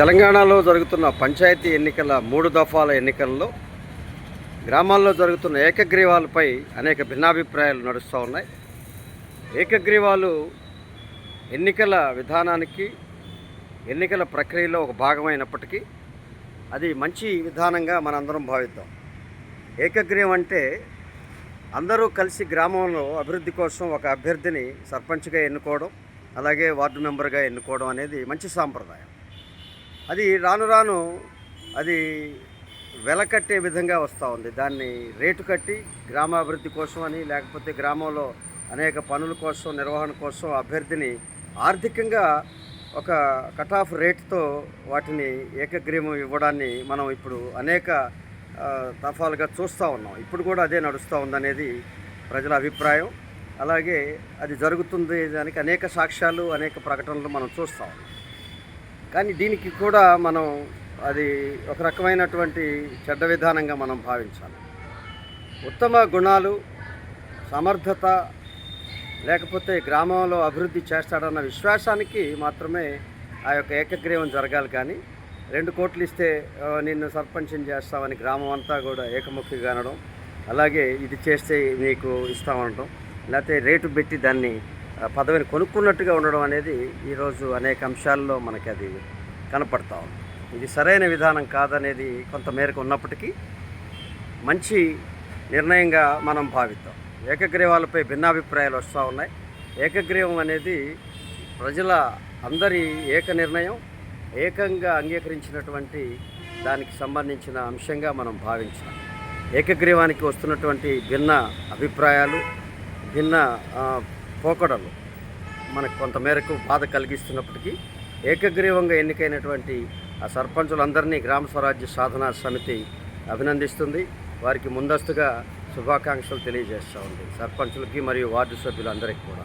తెలంగాణలో జరుగుతున్న పంచాయతీ ఎన్నికల మూడు దఫాల ఎన్నికల్లో గ్రామాల్లో జరుగుతున్న ఏకగ్రీవాలపై అనేక భిన్నాభిప్రాయాలు నడుస్తూ ఉన్నాయి. ఏకగ్రీవాలు ఎన్నికల విధానానికి ఎన్నికల ప్రక్రియలో ఒక భాగమైనప్పటికీ అది మంచి విధానంగా మనందరం భావిద్దాం. ఏకగ్రీవం అంటే అందరూ కలిసి గ్రామంలో అభివృద్ధి కోసం ఒక అభ్యర్థిని సర్పంచ్గా ఎన్నుకోవడం అలాగే వార్డు మెంబర్గా ఎన్నుకోవడం అనేది మంచి సాంప్రదాయం. అది రాను రాను అది వెలకట్టే విధంగా వస్తూ ఉంది. దాన్ని రేటు కట్టి గ్రామాభివృద్ధి కోసం అని లేకపోతే గ్రామంలో అనేక పనుల కోసం నిర్వహణ కోసం అభ్యర్థిని ఆర్థికంగా ఒక కట్ ఆఫ్ రేట్తో వాటిని ఏకగ్రీవం ఇవ్వడాన్ని మనం ఇప్పుడు అనేక తఫాలుగా చూస్తూ ఉన్నాం. ఇప్పుడు కూడా అదే నడుస్తూ ఉందనేది ప్రజల అభిప్రాయం. అలాగే అది జరుగుతుంది దానికి అనేక సాక్ష్యాలు అనేక ప్రకటనలు మనం చూస్తూ ఉన్నాం. కానీ దీనికి కూడా మనం అది ఒక రకమైనటువంటి చెడ్డ విధానంగా మనం భావించాలి. ఉత్తమ గుణాలు సమర్థత లేకపోతే గ్రామంలో అభివృద్ధి చేస్తాడన్న విశ్వాసానికి మాత్రమే ఆ యొక్క ఏకగ్రీవం జరగాలి కానీ రెండు కోట్లు ఇస్తే నిన్ను సర్పంచం చేస్తామని గ్రామం అంతా కూడా ఏకముఖిగా అనడం అలాగే ఇది చేస్తే నీకు ఇస్తామనడం లేకపోతే రేటు పెట్టి దాన్ని పదవిని కొనుక్కున్నట్టుగా ఉండడం అనేది ఈరోజు అనేక అంశాల్లో మనకి అది కనపడతా ఉంది. ఇది సరైన విధానం కాదనేది కొంతమేరకు ఉన్నప్పటికీ మంచి నిర్ణయంగా మనం భావిద్దాం. ఏకగ్రీవాలపై భిన్నాభిప్రాయాలు వస్తూ ఉన్నాయి. ఏకగ్రీవం అనేది ప్రజల అందరి ఏక నిర్ణయం ఏకంగా అంగీకరించినటువంటి దానికి సంబంధించిన అంశంగా మనం భావించాం ఏకగ్రీవానికి వస్తున్నటువంటి భిన్న అభిప్రాయాలు భిన్న పోకడలు మనకు కొంతమేరకు బాధ కలిగిస్తున్నప్పటికీ ఏకగ్రీవంగా ఎన్నికైనటువంటి ఆ సర్పంచులందరినీ గ్రామ స్వరాజ్య సాధనా సమితి అభినందిస్తుంది. వారికి ముందస్తుగా శుభాకాంక్షలు తెలియజేస్తూ ఉంది. సర్పంచులకి మరియు వార్డు సభ్యులందరికీ కూడా.